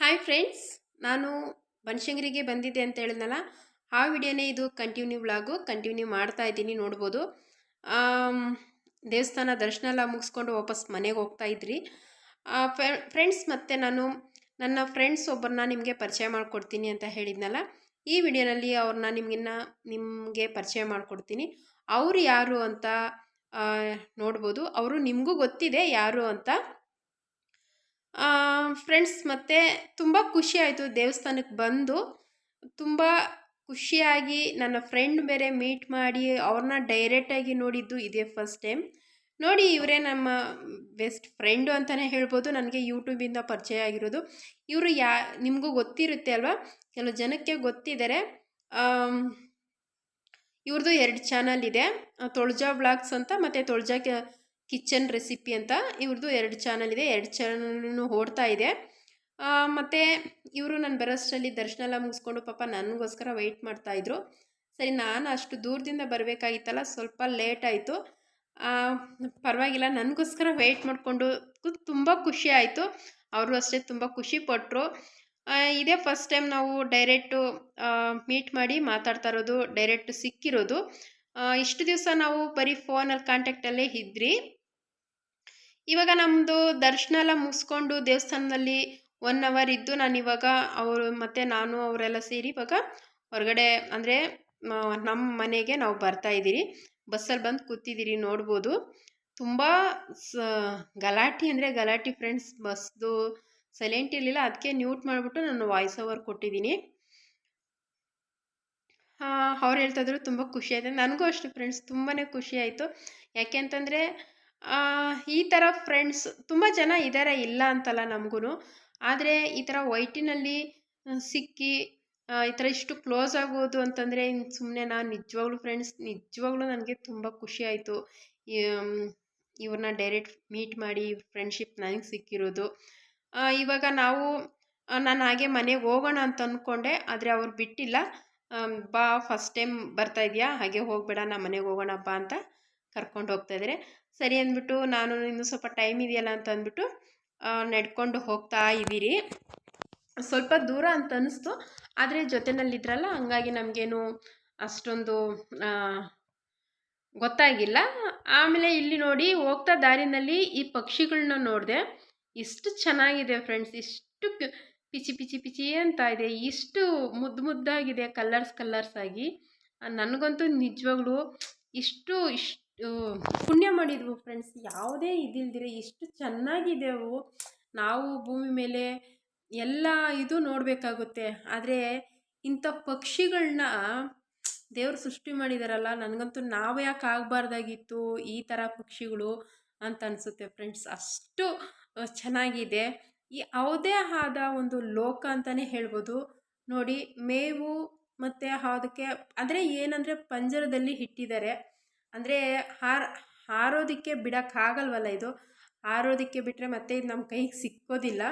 Hi friends ನಾನು ಬನಶಂಗರಿಗೆ ಬಂದಿದ್ದೆ ಅಂತ ಹೇಳಿದ್ನಲ್ಲ, ಆ ವಿಡಿಯೋನೇ ಇದು ಕಂಟಿನ್ಯೂ ವ್ಲಾಗು ಕಂಟಿನ್ಯೂ ಮಾಡ್ತಾ ಇದ್ದೀನಿ ನೋಡ್ಬೋದು. ದೇವಸ್ಥಾನ ದರ್ಶನ ಎಲ್ಲ ಮುಗಿಸ್ಕೊಂಡು ವಾಪಸ್ ಮನೆಗೆ ಹೋಗ್ತಾ ಇದ್ರಿ. ಫ್ರೆಂಡ್ಸ್ ಮತ್ತು ನಾನು, ನನ್ನ ಫ್ರೆಂಡ್ಸ್ ಒಬ್ಬರನ್ನ ನಿಮಗೆ ಪರಿಚಯ ಮಾಡಿಕೊಡ್ತೀನಿ ಅಂತ ಹೇಳಿದ್ನಲ್ಲ, ಈ ವಿಡಿಯೋನಲ್ಲಿ ಅವ್ರನ್ನ ನಿಮಗಿನ್ನ, ನಿಮಗೆ ಪರಿಚಯ ಮಾಡಿಕೊಡ್ತೀನಿ. ಅವರು ಯಾರು ಅಂತ ನೋಡ್ಬೋದು. ಅವರು ನಿಮಗೂ ಗೊತ್ತಿದೆ ಯಾರು ಅಂತ. ಫ್ರೆಂಡ್ಸ್ ಮತ್ತು ತುಂಬ ಖುಷಿಯಾಯಿತು ದೇವಸ್ಥಾನಕ್ಕೆ ಬಂದು. ತುಂಬ ಖುಷಿಯಾಗಿ ನನ್ನ ಫ್ರೆಂಡ್ ಬೇರೆ ಮೀಟ್ ಮಾಡಿ ಅವ್ರನ್ನ ಡೈರೆಕ್ಟಾಗಿ ನೋಡಿದ್ದು ಇದೇ ಫಸ್ಟ್ ಟೈಮ್ ನೋಡಿ ಇವರೇ ನಮ್ಮ ಬೆಸ್ಟ್ ಫ್ರೆಂಡು ಅಂತಲೇ ಹೇಳ್ಬೋದು, ನನಗೆ ಯೂಟ್ಯೂಬಿಂದ ಪರಿಚಯ ಆಗಿರೋದು. ಇವರು ಯಾ, ನಿಮಗೂ ಗೊತ್ತಿರುತ್ತೆ ಅಲ್ವಾ? ಕೆಲವು ಜನಕ್ಕೆ ಗೊತ್ತಿದ್ದಾರೆ. ಇವ್ರದ್ದು ಎರಡು ಚಾನಲ್ ಇದೆ ತೊಳ್ಜಾ ಬ್ಲಾಗ್ಸ್ ಅಂತ, ಮತ್ತು ತೊಳ್ಜಾ ಕಿಚನ್ ರೆಸಿಪಿ ಅಂತ ಇವ್ರದ್ದು ಎರಡು ಚಾನಲ್ ಇದೆ. ಎರಡು ಚಾನಲ್ನು ಓಡ್ತಾ ಇದೆ. ಮತ್ತು ಇವರು ನಾನು ಬರೋಷ್ಟರಲ್ಲಿ ದರ್ಶನ ಎಲ್ಲ ಮುಗಿಸ್ಕೊಂಡು ಪಾಪ ನನಗೋಸ್ಕರ ವೆಯ್ಟ್ ಮಾಡ್ತಾಯಿದ್ರು ಸರಿ, ನಾನು ಅಷ್ಟು ದೂರದಿಂದ ಬರಬೇಕಾಗಿತ್ತಲ್ಲ, ಸ್ವಲ್ಪ ಲೇಟ್ ಆಯಿತು. ಪರವಾಗಿಲ್ಲ, ನನಗೋಸ್ಕರ ವೆಯ್ಟ್ ಮಾಡಿಕೊಂಡು ತುಂಬ ಖುಷಿ ಆಯಿತು. ಅವರು ಅಷ್ಟೇ ತುಂಬ ಖುಷಿ ಪಟ್ಟರು ಇದೇ ಫಸ್ಟ್ ಟೈಮ್ ನಾವು ಡೈರೆಕ್ಟು ಮೀಟ್ ಮಾಡಿ ಮಾತಾಡ್ತಾ ಇರೋದು ಡೈರೆಕ್ಟ್ ಸಿಕ್ಕಿರೋದು. ಇಷ್ಟು ದಿವಸ ನಾವು ಬರೀ ಫೋನಲ್ಲಿ ಕಾಂಟ್ಯಾಕ್ಟಲ್ಲೇ ಇದ್ರಿ. ಇವಾಗ ನಮ್ಮದು ದರ್ಶನ ಎಲ್ಲ ಮುಗಿಸ್ಕೊಂಡು ದೇವಸ್ಥಾನದಲ್ಲಿ ಒನ್ ಅವರ್ ಇದ್ದು ನಾನು ಇವಾಗ ಅವರು ಮತ್ತು ನಾನು ಅವರೆಲ್ಲ ಸೇರಿ ಇವಾಗ ಹೊರಗಡೆ ಅಂದರೆ ನಮ್ಮ ಮನೆಗೆ ನಾವು ಬರ್ತಾ ಇದ್ದೀರಿ. ಬಸ್ಸಲ್ಲಿ ಬಂದು ಕೂತಿದ್ದೀರಿ, ನೋಡ್ಬೋದು. ತುಂಬ ಸ, ಗಲಾಟೆ ಅಂದರೆ ಗಲಾಟೆ ಫ್ರೆಂಡ್ಸ್ ಬಸ್ದು ಸೈಲೆಂಟ್ ಇರಲಿಲ್ಲ. ಅದಕ್ಕೆ ನ್ಯೂಟ್ ಮಾಡಿಬಿಟ್ಟು ನಾನು ವಾಯ್ಸ್ ಓವರ್ ಕೊಟ್ಟಿದ್ದೀನಿ. ಅವ್ರು ಹೇಳ್ತಾಯಿದ್ರು ತುಂಬ ಖುಷಿ ಆಯಿತು. ನನಗೂ ಅಷ್ಟೇ ಫ್ರೆಂಡ್ಸ್ ತುಂಬಾ ಖುಷಿ ಆಯಿತು. ಯಾಕೆ ಅಂತಂದರೆ ಈ ಥರ ಫ್ರೆಂಡ್ಸ್ ತುಂಬ ಜನ ಇದ್ದಾರೆ ಇಲ್ಲ ಅಂತಲ್ಲ ನಮಗೂ ಆದರೆ ಈ ಥರ ವೈಟಿನಲ್ಲಿ ಸಿಕ್ಕಿ ಈ ಥರ ಇಷ್ಟು ಕ್ಲೋಸ್ ಆಗೋದು ಅಂತಂದರೆ ಸುಮ್ಮನೆ ನಾನು ನಿಜವಾಗ್ಲೂ ಫ್ರೆಂಡ್ಸ್ ನಿಜವಾಗ್ಲೂ ನನಗೆ ತುಂಬ ಖುಷಿ ಆಯಿತು. ಇವ್ರನ್ನ ಡೈರೆಕ್ಟ್ ಮೀಟ್ ಮಾಡಿ ಫ್ರೆಂಡ್ಶಿಪ್ ನನಗೆ ಸಿಕ್ಕಿರೋದು. ಇವಾಗ ನಾವು ನಾನು ಹಾಗೆ ಮನೆಗೆ ಹೋಗೋಣ ಅಂತ ಅಂದ್ಕೊಂಡೆ ಆದರೆ ಅವ್ರು ಬಿಟ್ಟಿಲ್ಲ. ಬಾ ಫಸ್ಟ್ ಟೈಮ್ ಬರ್ತಾ ಇದೆಯಾ? ಹಾಗೆ ಹೋಗಬೇಡ ನಮ್ಮ ಮನೆಗೆ ಹೋಗೋಣ ಬಾ ಅಂತ ಕರ್ಕೊಂಡು ಹೋಗ್ತಾ ಇದ್ದಾರೆ ಸರಿ ಅಂದ್ಬಿಟ್ಟು ನಾನು ಇನ್ನೂ ಸ್ವಲ್ಪ ಟೈಮ್ ಇದೆಯಲ್ಲ ಅಂತ ಅಂದ್ಬಿಟ್ಟು ನಡ್ಕೊಂಡು ಹೋಗ್ತಾ ಇದ್ದೀರಿ. ಸ್ವಲ್ಪ ದೂರ ಅಂತ ಅನ್ನಿಸ್ತು ಆದರೆ ಜೊತೆನಲ್ಲಿದ್ರಲ್ಲ ಹಂಗಾಗಿ ನಮಗೇನು ಅಷ್ಟೊಂದು ಗೊತ್ತಾಗಿಲ್ಲ. ಆಮೇಲೆ ಇಲ್ಲಿ ನೋಡಿ, ಹೋಗ್ತಾ ದಾರಿನಲ್ಲಿ ಈ ಪಕ್ಷಿಗಳನ್ನ ನೋಡಿದೆ. ಇಷ್ಟು ಚೆನ್ನಾಗಿದೆ ಫ್ರೆಂಡ್ಸ್ ಇಷ್ಟು ಪಿಚಿ ಪಿಚಿ ಪಿಚಿ ಅಂತ ಇದೆ. ಇಷ್ಟು ಮುದ್ದು ಮುದ್ದಾಗಿದೆ ಕಲರ್ಸ್ ಕಲರ್ಸ್ ಆಗಿ. ನನಗಂತೂ ನಿಜವಾಗ್ಲೂ ಇಷ್ಟು ಇಷ್ಟು ಪುಣ್ಯ ಮಾಡಿದ್ವು ಫ್ರೆಂಡ್ಸ್ ಯಾವುದೇ ಇದಿಲ್ದಿರೆ ಎಷ್ಟು ಚೆನ್ನಾಗಿದ್ದೆವು ನಾವು ಭೂಮಿ ಮೇಲೆ ಎಲ್ಲ ಇದು ನೋಡಬೇಕಾಗುತ್ತೆ. ಆದರೆ ಇಂಥ ಪಕ್ಷಿಗಳನ್ನ ದೇವರು ಸೃಷ್ಟಿ ಮಾಡಿದಾರಲ್ಲ, ನನಗಂತೂ ನಾವು ಯಾಕೆ ಆಗಬಾರ್ದಾಗಿತ್ತು ಈ ಥರ ಪಕ್ಷಿಗಳು ಅಂತ ಅನಿಸುತ್ತೆ ಫ್ರೆಂಡ್ಸ್ ಅಷ್ಟು ಚೆನ್ನಾಗಿದೆ. ಈ ಯಾವುದೇ ಆದ ಒಂದು ಲೋಕ ಅಂತಲೇ ಹೇಳ್ಬೋದು. ನೋಡಿ, ಮೇವು ಮತ್ತು ಅದಕ್ಕೆ ಅಂದರೆ ಏನಂದರೆ, ಪಂಜರದಲ್ಲಿ ಇಟ್ಟಿದ್ದಾರೆ. ಅಂದರೆ ಹಾರ, ಹಾರೋದಕ್ಕೆ ಬಿಡೋಕ್ಕಾಗಲ್ವಲ್ಲ ಇದು? ಹಾರೋದಕ್ಕೆ ಬಿಟ್ಟರೆ ಮತ್ತೆ ಇದು ನಮ್ಮ ಕೈಗೆ ಸಿಕ್ಕೋದಿಲ್ಲ.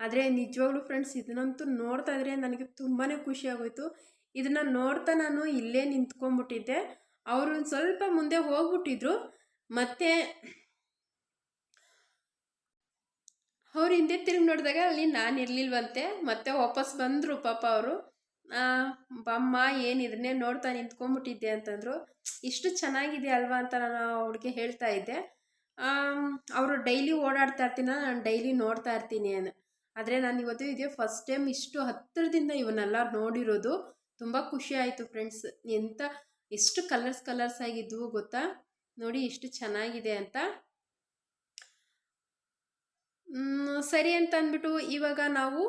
ಆದರೆ ನಿಜವಾಗ್ಲೂ ಫ್ರೆಂಡ್ಸ್ ಇದನ್ನಂತೂ ನೋಡ್ತಾ ಇದ್ರೆ ನನಗೆ ತುಂಬಾ ಖುಷಿ ಆಗೋಯ್ತು. ಇದನ್ನು ನೋಡ್ತಾ ನಾನು ಇಲ್ಲೇ ನಿಂತ್ಕೊಂಡ್ಬಿಟ್ಟಿದ್ದೆ. ಅವರು ಒಂದು ಸ್ವಲ್ಪ ಮುಂದೆ ಹೋಗ್ಬಿಟ್ಟಿದ್ರು. ಮತ್ತೆ ಅವ್ರು ಹಿಂದೆ ತಿರುಗಿ ನೋಡಿದಾಗ ಅಲ್ಲಿ ನಾನು ಇರಲಿಲ್ವಂತೆ. ಮತ್ತೆ ವಾಪಸ್ ಬಂದರು ಪಾಪ ಅವರು. ಬಮ್ಮ, ಏನು ಇದನ್ನೇ ನೋಡ್ತಾ ನಿಂತ್ಕೊಂಡ್ಬಿಟ್ಟಿದ್ದೆ ಅಂತಂದರು. ಇಷ್ಟು ಚೆನ್ನಾಗಿದೆ ಅಲ್ವಾ? ಅಂತ ನಾನು ಅವ್ಳಿಗೆ ಹೇಳ್ತಾ ಇದ್ದೆ. ಅವರು ಡೈಲಿ ಓಡಾಡ್ತಾ ಇರ್ತೀನ, ನಾನು ಡೈಲಿ ನೋಡ್ತಾ ಇರ್ತೀನಿ ಅನ್ ಆದರೆ ನಾನು ಇವತ್ತು ಇದೆಯೋ ಫಸ್ಟ್ ಟೈಮ್ ಇಷ್ಟು ಹತ್ತಿರದಿಂದ ಇವನ್ನೆಲ್ಲ ನೋಡಿರೋದು. ತುಂಬ ಖುಷಿ ಆಯಿತು ಫ್ರೆಂಡ್ಸ್. ಎಂಥ ಎಷ್ಟು ಕಲರ್ಸ್ ಕಲರ್ಸ್ ಆಗಿದ್ವು ಗೊತ್ತಾ? ನೋಡಿ, ಇಷ್ಟು ಚೆನ್ನಾಗಿದೆ ಅಂತ. ಸರಿ ಅಂತ ಅಂದ್ಬಿಟ್ಟು ಇವಾಗ ನಾವು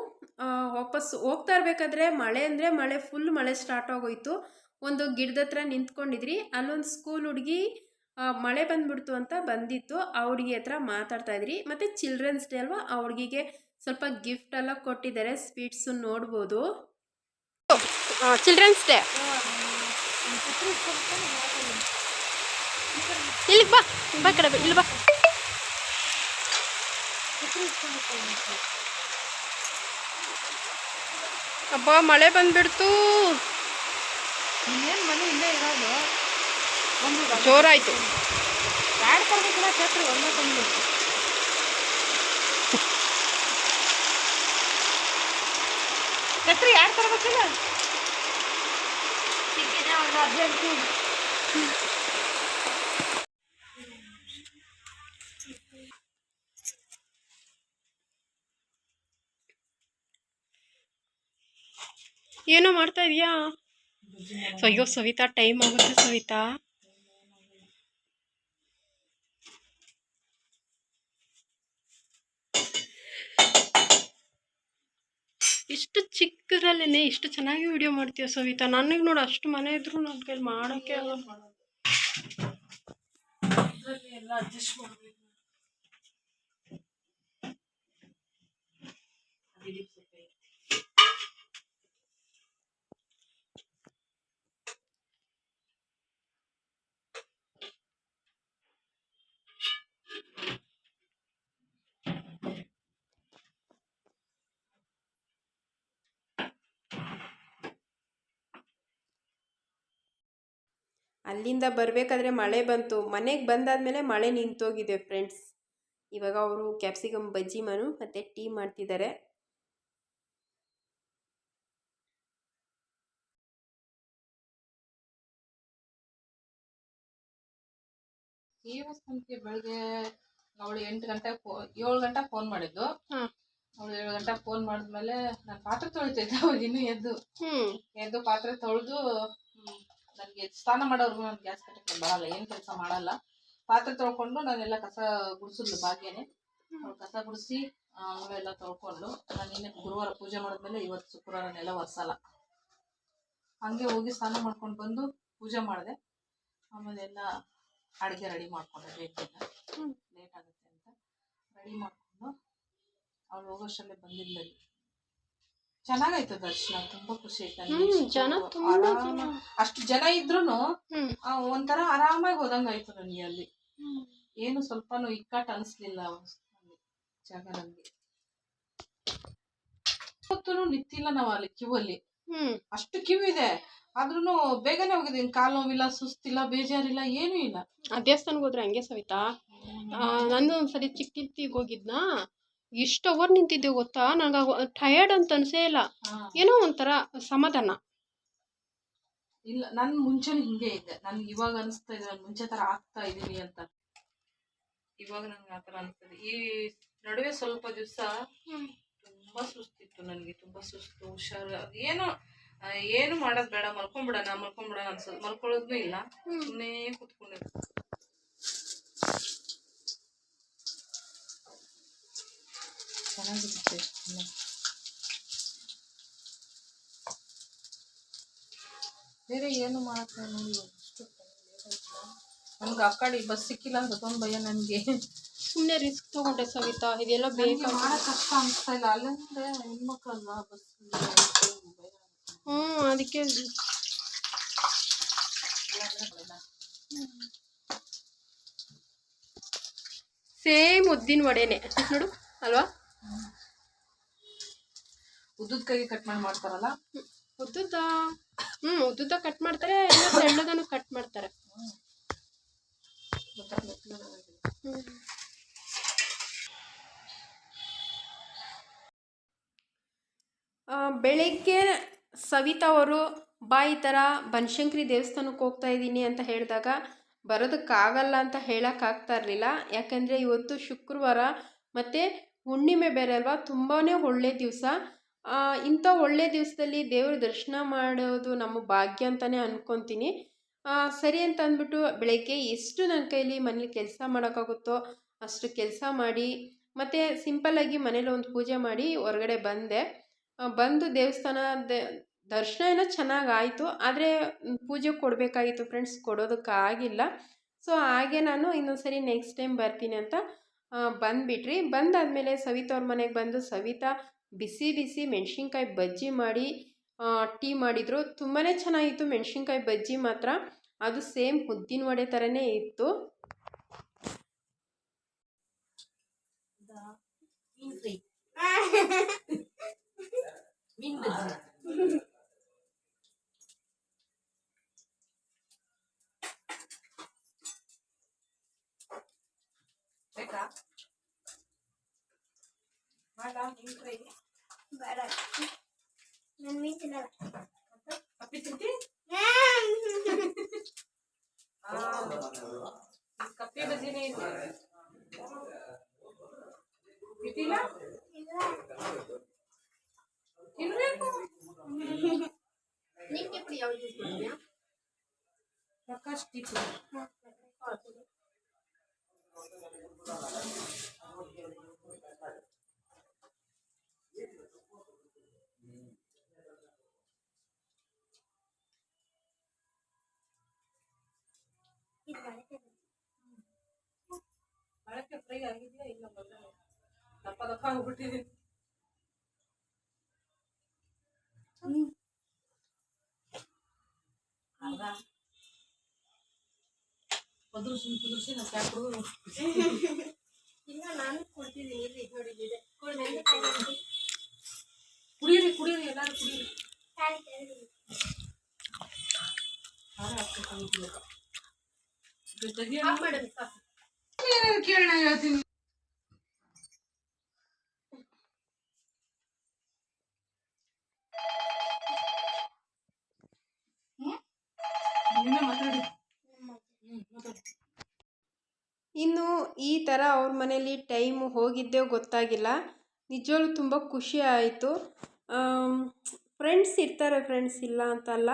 ವಾಪಸ್ ಹೋಗ್ತಾ ಇರಬೇಕಾದ್ರೆ ಮಳೆ ಅಂದರೆ ಮಳೆ ಫುಲ್ ಮಳೆ ಸ್ಟಾರ್ಟ್ ಆಗೋಯ್ತು. ಒಂದು ಗಿಡದ ಹತ್ರ ನಿಂತ್ಕೊಂಡಿದ್ರಿ ಅಲ್ಲೊಂದು ಸ್ಕೂಲ್ ಹುಡುಗಿ ಮಳೆ ಬಂದ್ಬಿಡ್ತು ಅಂತ ಬಂದಿತ್ತು. ಆ ಹುಡುಗಿ ಹತ್ರ ಮಾತಾಡ್ತಾ ಇದ್ರಿ. ಮತ್ತು ಚಿಲ್ಡ್ರನ್ಸ್ ಡೇ ಅಲ್ವಾ ಆ ಹುಡುಗಿಗೆ ಸ್ವಲ್ಪ ಗಿಫ್ಟ್ ಎಲ್ಲ ಕೊಟ್ಟಿದ್ದಾರೆ ಸ್ವೀಟ್ಸು ನೋಡ್ಬೋದು. ಚಿಲ್ಡ್ರನ್ಸ್ ಡೇ ಇಲ್ಲಿ ಬಾ ಬಾ ಕಡೆ ಇಲ್ಲಿ ಬಾ. ಅಬ್ಬಾ ಮಳೆ ಬಂದ್ಬಿಡ್ತು. ಇನ್ನೇನು ಮನೆ ಇಲ್ಲೇ ಇರೋದು? ಒಂದು ಜೋರಾಯ್ತು. ಎರಡು ತರಬೇಕಿಲ್ಲ ಛತ್ರಿ ಒಂದೇ ತಂದು ಛತ್ರಿ ಯಾರು ತರಬೇಕಿಲ್ಲ ಸಿಕ್ಕಿದೆ ಒಂದು ಅರ್ಜೆಂಟು ಏನೋ ಮಾಡ್ತಾ ಇದೀಯಾ? ಅಯ್ಯೋ, ಸವಿತಾ ಟೈಮ್ ಆಗುತ್ತೆ ಸವಿತಾ. ಇಷ್ಟು ಚಿಕ್ಕದ್ರಲ್ಲೇನೆ ಇಷ್ಟು ಚೆನ್ನಾಗಿ ವಿಡಿಯೋ ಮಾಡ್ತೀಯ ಸವಿತಾ? ನನಗೆ ನೋಡು, ಅಷ್ಟು ಮನೆ ಇದ್ರು ನನ್ನ ಕೈಲಿ ಮಾಡೋಕ್ಕೆ ಅಲ್ಲಿಂದ ಬರಬೇಕಾದ್ರೆ ಮಳೆ ಬಂತು. ಮನೆಗೆ ಬಂದಾದಮೇಲೆ ಮಳೆ ನಿಂತೋಗಿದೆ ಫ್ರೆಂಡ್ಸ್ ಇವಾಗ ಅವರು ಕ್ಯಾಪ್ಸಿಕಮ್ ಬಜ್ಜಿ ಮನು ಮತ್ತು ಟೀ ಮಾಡ್ತಿದ್ದಾರೆ. ಈ ಬೆಳಿಗ್ಗೆ ಅವಳು ಎಂಟು ಗಂಟೆ ಏಳು ಗಂಟೆ ಫೋನ್ ಮಾಡಿದ್ದು. ಅವಳು ಏಳು ಗಂಟೆ ಫೋನ್ ಮಾಡಿದ್ಮೇಲೆ ನಾನು ಪಾತ್ರೆ ತೊಳಿತಿದ್ದೆ ಅವಾಗ ಇನ್ನೂ ಎದ್ದು ಹ್ಞೂ ಎದ್ದು ಪಾತ್ರೆ ತೊಳೆದು ನನಗೆ ಸ್ನಾನ ಮಾಡೋರ್ಗು ನಾನು ಗ್ಯಾಸ್ ಕಟ್ಟಕ್ಕೆ ಬರಲ್ಲ, ಏನು ಕೆಲಸ ಮಾಡಲ್ಲ. ಪಾತ್ರೆ ತೊಳ್ಕೊಂಡು ನಾನೆಲ್ಲ ಕಸ ಗುಡಿಸಿದ್ಲು ಭಾಗ್ಯನೇ. ಕಸ ಗುಡಿಸಿ ಎಲ್ಲ ತೊಳ್ಕೊಂಡು ನಾನು ಇನ್ನೇ ಗುರುವಾರ ಪೂಜೆ ಮಾಡಿದ್ಮೇಲೆ ಇವತ್ತು ಶುಕ್ರವಾರನೆಲ್ಲ ಒರೆಸಲ್ಲ. ಹಂಗೆ ಹೋಗಿ ಸ್ನಾನ ಮಾಡ್ಕೊಂಡು ಬಂದು ಪೂಜೆ ಮಾಡಿದೆ. ಆಮೇಲೆ ಎಲ್ಲ ಅಡುಗೆ ರೆಡಿ ಮಾಡ್ಕೊಂಡೆ ಹ್ಮ್. ಲೇಟ್ ಆಗುತ್ತೆ ಅಂತ. ರೆಡಿ ಮಾಡ್ಕೊಂಡು ಅವಳು ಹೋಗೋಷ್ಟಲ್ಲೇ ಬಂದಿದ್ಲಲ್ಲಿ ಚೆನ್ನಾಗಾಯ್ತು ದರ್ಶನ ತುಂಬಾ ಖುಷಿ ಆಯ್ತು. ಅಷ್ಟು ಜನ ಇದ್ರು ಒಂಥರ ಆರಾಮಾಗಿ ಹೋದಂಗಾಯ್ತು ನನ್ಗೆ ಅಲ್ಲಿ. ಏನು ಸ್ವಲ್ಪನೂ ಇಕ್ಕಟ್ಟು ಅನ್ಸ್ಲಿಲ್ಲ ಜಾಗ ನನಗೆ ಇವತ್ತು ನಿಂತಿಲ್ಲ ನಾವು ಅಲ್ಲಿ ಕ್ಯೂ ಅಲ್ಲಿ. ಅಷ್ಟು ಕ್ಯೂ ಇದೆ. ಆದ್ರೂ ಬೇಗನೆ ಹೋಗಿದ್ದೀನಿ. ಕಾಲು ನೋವಿಲ್ಲ ಸುಸ್ತಿಲ್ಲ ಬೇಜಾರಿಲ್ಲ ಏನೂ ಇಲ್ಲ. ಆ ದೇವಸ್ಥಾನಕ್ಕೆ ಹೋದ್ರೆ ಹಂಗೆ ಸವಿತಾ? ನಾನು ನಂದು ಒಂದ್ಸರಿ ಚಿಕ್ಕ ಹೋಗಿದ್ನಾ? ಎಷ್ಟು ಅವರ್ ನಿಂತಿದ್ದೆ ಗೊತ್ತಾ? ನನಗೆ ಟಯರ್ಡ್ ಅಂತ ಅನ್ಸೇ ಇಲ್ಲ. ಏನೋ ಒಂಥರ ಸಮಾಧಾನ. ಇಲ್ಲ ನನ್ ಮುಂಚೆನೂ ಹಿಂಗೆ ಇದೆ. ನನ್ಗೆ ಇವಾಗ ಅನಿಸ್ತಾ ಇದೆ ಮುಂಚೆ ತರ ಆಗ್ತಾ ಇದೀನಿ ಅಂತ. ಇವಾಗ ನನ್ಗೆ ಆತರ ಅನಿಸ್ತದೆ. ಈ ನಡುವೆ ಸ್ವಲ್ಪ ದಿವಸ ತುಂಬಾ ಸುಸ್ತಿತ್ತು ನನಗೆ ತುಂಬಾ ಸುಸ್ತು ಹುಷಾರು ಏನೋ ಏನು ಮಾಡೋದು ಬೇಡ ಮಲ್ಕೊಂಡ್ಬಿಡೋಣ ಮಲ್ಕೊಂಬಿಡೋಣ ಅನ್ಸೋದು. ಮಲ್ಕೊಳ್ಳೋದ್ನು ಇಲ್ಲ. ಸುಮ್ಮನೆ ಕೂತ್ಕೊಂಡಿದ್ದು. ಏನು ಮಾಡಕ್ಕೆ ನೋಡಿ ಆ ಕಡೆ ಬಸ್ ಸಿಕ್ಕಿಲ್ಲ ಅಂತ ತೊಂದ್ ಭಯ ನನಗೆ ಸುಮ್ಮನೆ ರಿಸ್ಕ್ ತಗೊಂಡೆ ಸವಿತಾ. ಇದೆಲ್ಲ ಬೇಕಾ ಮಾಡಕ್ ಕಷ್ಟ ಅನ್ಸ್ತಾ ಇಲ್ಲ. ಅಲ್ಲಂದ್ರೆ ಹೆಣ್ಮಕ್ಳಲ್ವಾ ಬಸ್ ಹ್ಞೂ ಅದಕ್ಕೆ ಸೇಮ್ ಉದ್ದಿನ ವಡೆನೆ. ನೋಡು ಅಲ್ವಾ? ಉದ್ದದ ಕೈಗೆ ಕಟ್ ಮಾಡಿ ಮಾಡ್ತಾರಲ್ಲ? ಉದ್ದುದ್ದ? ಹ್ಞೂ ಉದ್ದುದ್ದ ಕಟ್ ಮಾಡ್ತಾರೆ ಇಲ್ಲ ತೆಳ್ಳಗನು ಕಟ್ ಮಾಡ್ತಾರೆ. ಬೆಳಿಗ್ಗೆ ಸವಿತಾ ಅವರು, ಬಾ ಈ ಥರ ಬನಶಂಕರಿ ದೇವಸ್ಥಾನಕ್ಕೆ ಹೋಗ್ತಾ ಇದ್ದೀನಿ ಅಂತ ಹೇಳಿದಾಗ, ಬರೋದಕ್ಕಾಗಲ್ಲ ಅಂತ ಹೇಳೋಕ್ಕಾಗ್ತಾ ಇರಲಿಲ್ಲ. ಯಾಕೆಂದರೆ ಇವತ್ತು ಶುಕ್ರವಾರ ಮತ್ತು ಹುಣ್ಣಿಮೆ ಬೇರೆ ಅಲ್ವಾ? ತುಂಬಾ ಒಳ್ಳೆ ದಿವಸ. ಇಂಥ ಒಳ್ಳೆ ದಿವಸದಲ್ಲಿ ದೇವ್ರ ದರ್ಶನ ಮಾಡೋದು ನಮ್ಮ ಭಾಗ್ಯ ಅಂತಲೇ ಅಂದ್ಕೊತೀನಿ ಸರಿ ಅಂತ ಅಂದ್ಬಿಟ್ಟು ಬೆಳಗ್ಗೆ ಎಷ್ಟು ನನ್ನ ಕೈಲಿ ಮನೇಲಿ ಕೆಲಸ ಮಾಡೋಕ್ಕಾಗುತ್ತೋ ಅಷ್ಟು ಕೆಲಸ ಮಾಡಿ, ಮತ್ತು ಸಿಂಪಲ್ಲಾಗಿ ಮನೇಲಿ ಒಂದು ಪೂಜೆ ಮಾಡಿ ಹೊರಗಡೆ ಬಂದೆ. ಬಂದು ದೇವಸ್ಥಾನ ದ- ದರ್ಶನ ಏನೋ ಚೆನ್ನಾಗಾಯಿತು ಆದರೆ ಪೂಜೆ ಕೊಡಬೇಕಾಗಿತ್ತು ಫ್ರೆಂಡ್ಸ್ ಕೊಡೋದಕ್ಕಾಗಿಲ್ಲ ಸೊ, ಹಾಗೆ ನಾನು ಇನ್ನೊಂದು ಸರಿ ನೆಕ್ಸ್ಟ್ ಟೈಮ್ ಬರ್ತೀನಿ ಅಂತ ಬಂದ್ಬಿಟ್ರಿ. ಬಂದಾದಮೇಲೆ ಸವಿತಾ ಅವ್ರ ಮನೆಗೆ ಬಂದು, ಸವಿತಾ ಬಿಸಿ ಬಿಸಿ ಮೆಣಸಿನ್ಕಾಯಿ ಬಜ್ಜಿ ಮಾಡಿ ಟೀ ಮಾಡಿದರು ತುಂಬಾ ಚೆನ್ನಾಗಿತ್ತು ಮೆಣಸಿನ್ಕಾಯಿ ಬಜ್ಜಿ ಮಾತ್ರ. ಅದು ಸೇಮ್ ಉದ್ದಿನ ವಡೆ ಥರನೇ ಇತ್ತು. ಬಜ್ಜಿ. ಬೇಡ ನಾನು ಮೀನ್ ತಿನ್ನಲ್ಲ ಕಪ್ಪಿ ತಿಂತಿ ಆ, ಕಪ್ಪಿ ಬಜ್ಜಿನೇ ಇದೆ ತಿಂತಿಲ್ಲ ತಿನ್ಬೇಕು ನಿಂಗೆ ಪುಡಿ ಯಾವ್ದು ಯೂಸ್ ಮಾಡ್ತೀಯಾ ಪ್ರಕಾಶ್ ದೀಪ ಇದು ಬಳಕೆ ಬಳಕೆ ಫ್ರೈ ಆಗಿದೆಯಾ ಇಲ್ಲ ಮೊದಲೇ ದಪ್ಪ ದಪ್ಪ ಆಗ್ಬಿಟ್ಟಿದೆ ಅರ್ಧ ಕುದುರ್ಸಿ ಕುದುರ್ಸಿ ನಾವು ಕ್ಯಾಪ್ ಕುಡಿದು ಇಲ್ಲ ನಾನು ಕೊಡ್ತಿದ್ದೀನಿ ಇಲ್ಲಿ ನೋಡಿದ್ದೆ ಕುಡೀರಿ ಕುಡೀರಿ ಎಲ್ಲಾರು ಕುಡೀರಿ ಖಾರ ಹಾಕ್ಬೇಕು ಕೇಳೋಣ ಹೇಳ್ತೀನಿ. ಇನ್ನು ಈ ಥರ ಅವ್ರ ಮನೇಲಿ ಟೈಮ್ ಹೋಗಿದ್ದೇ ಗೊತ್ತಾಗಿಲ್ಲ. ನಿಜವಾಗ್ಲೂ ತುಂಬ ಖುಷಿ ಆಯಿತು. ಫ್ರೆಂಡ್ಸ್ ಇರ್ತಾರೆ ಫ್ರೆಂಡ್ಸ್ ಇಲ್ಲ ಅಂತಲ್ಲ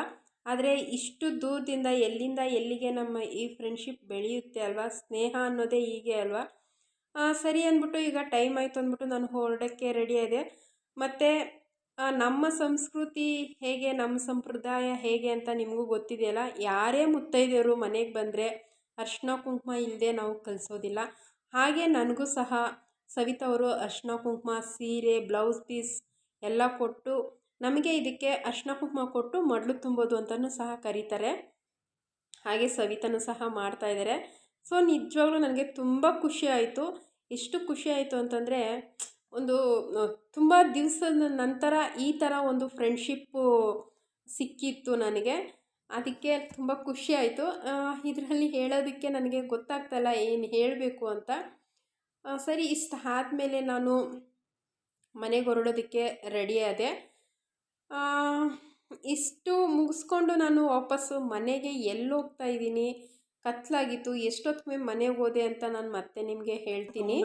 ಆದರೆ ಇಷ್ಟು ದೂರದಿಂದ ಎಲ್ಲಿಂದ ಎಲ್ಲಿಗೆ ನಮ್ಮ ಈ ಫ್ರೆಂಡ್ಶಿಪ್ ಬೆಳೆಯುತ್ತೆ ಅಲ್ವಾ? ಸ್ನೇಹ ಅನ್ನೋದೇ ಹೀಗೆ ಅಲ್ವಾ? ಸರಿ ಅಂದ್ಬಿಟ್ಟು ಈಗ ಟೈಮ್ ಆಯಿತು ಅಂದ್ಬಿಟ್ಟು ನಾನು ಹೊರಡೋಕ್ಕೆ ರೆಡಿ ಆದೆ. ಮತ್ತು ನಮ್ಮ ಸಂಸ್ಕೃತಿ ಹೇಗೆ, ನಮ್ಮ ಸಂಪ್ರದಾಯ ಹೇಗೆ ಅಂತ ನಿಮಗೂ ಗೊತ್ತಿದೆಯಲ್ಲ? ಯಾರೇ ಮುತ್ತೈದೆಯವರು ಮನೆಗೆ ಬಂದರೆ ಅರ್ಶಿನ ಕುಂಕುಮ ಇಲ್ಲದೆ ನಾವು ಕಲಿಸೋದಿಲ್ಲ. ಹಾಗೆ ನನಗೂ ಸಹ ಸವಿತಾ ಅವರು ಅರ್ಶಿನ ಕುಂಕುಮ, ಸೀರೆ ಬ್ಲೌಸ್ ಪೀಸ್ ಎಲ್ಲ ಕೊಟ್ಟು ನಮಗೆ ಇದಕ್ಕೆ ಅರ್ಶಿನ ಕುಂಕುಮ ಕೊಟ್ಟು ಮಡ್ಲು ತುಂಬೋದು ಅಂತಲೂ ಸಹ ಕರೀತಾರೆ. ಹಾಗೆ ಸವಿತಾನೂ ಸಹ ಮಾಡ್ತಾ ಇದ್ದಾರೆ ಸೊ ನಿಜವಾಗ್ಲೂ ನನಗೆ ತುಂಬ ಖುಷಿ ಆಯಿತು. ಎಷ್ಟು ಖುಷಿ ಆಯಿತು ಅಂತಂದರೆ ಒಂದು ತುಂಬ ದಿವಸದ ನಂತರ ಈ ಥರ ಒಂದು ಫ್ರೆಂಡ್ಶಿಪ್ಪು ಸಿಕ್ಕಿತ್ತು ನನಗೆ. ಅದಕ್ಕೆ ತುಂಬ ಖುಷಿ ಆಯಿತು. ಇದರಲ್ಲಿ ಹೇಳೋದಕ್ಕೆ ನನಗೆ ಗೊತ್ತಾಗ್ತಾಯಿಲ್ಲ ಏನು ಹೇಳಬೇಕು ಅಂತ. ಸರಿ, ಇಷ್ಟು ಆದಮೇಲೆ ನಾನು ಮನೆಗೆ ಹೊರಡೋದಕ್ಕೆ ರೆಡಿ ಆದೆ. ಇಷ್ಟು ಮುಗಿಸ್ಕೊಂಡು ನಾನು ವಾಪಸ್ಸು ಮನೆಗೆ ಎಲ್ಲಿ ಹೋಗ್ತಾ ಇದ್ದೀನಿ. ಕತ್ಲಾಗಿತ್ತು. ಎಷ್ಟೊತ್ತಿಗೆ ಮನೆಗೆ ಹೋದೆ ಅಂತ ನಾನು ಮತ್ತೆ ನಿಮಗೆ ಹೇಳ್ತೀನಿ.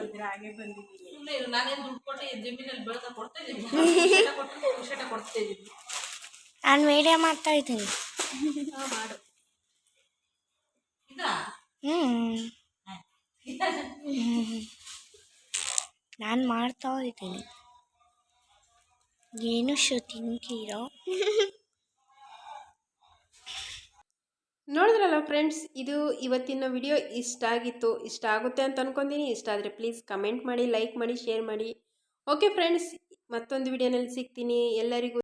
ನಾನು ವಿಡಿಯೋ ಮಾಡ್ತಾ ಇದ್ದೀನಿ. ನಾನು ಮಾಡ್ತಾ ಇದ್ದೀನಿ. ಏನು ಶೋ ತಿಂತೀರೋ ನೋಡಿದ್ರಲ್ಲ ಫ್ರೆಂಡ್ಸ್, ಇದು ಇವತ್ತಿನ ವಿಡಿಯೋ ಇಷ್ಟ ಆಗಿತ್ತು, ಇಷ್ಟ ಆಗುತ್ತೆ ಅಂತ ಅನ್ಕೊಂತೀನಿ. ಇಷ್ಟ ಆದರೆ ಪ್ಲೀಸ್ ಕಮೆಂಟ್ ಮಾಡಿ, ಲೈಕ್ ಮಾಡಿ, ಶೇರ್ ಮಾಡಿ. ಓಕೆ ಫ್ರೆಂಡ್ಸ್, ಮತ್ತೊಂದು ವಿಡಿಯೋನಲ್ಲಿ ಸಿಗ್ತೀನಿ. ಎಲ್ಲರಿಗೂ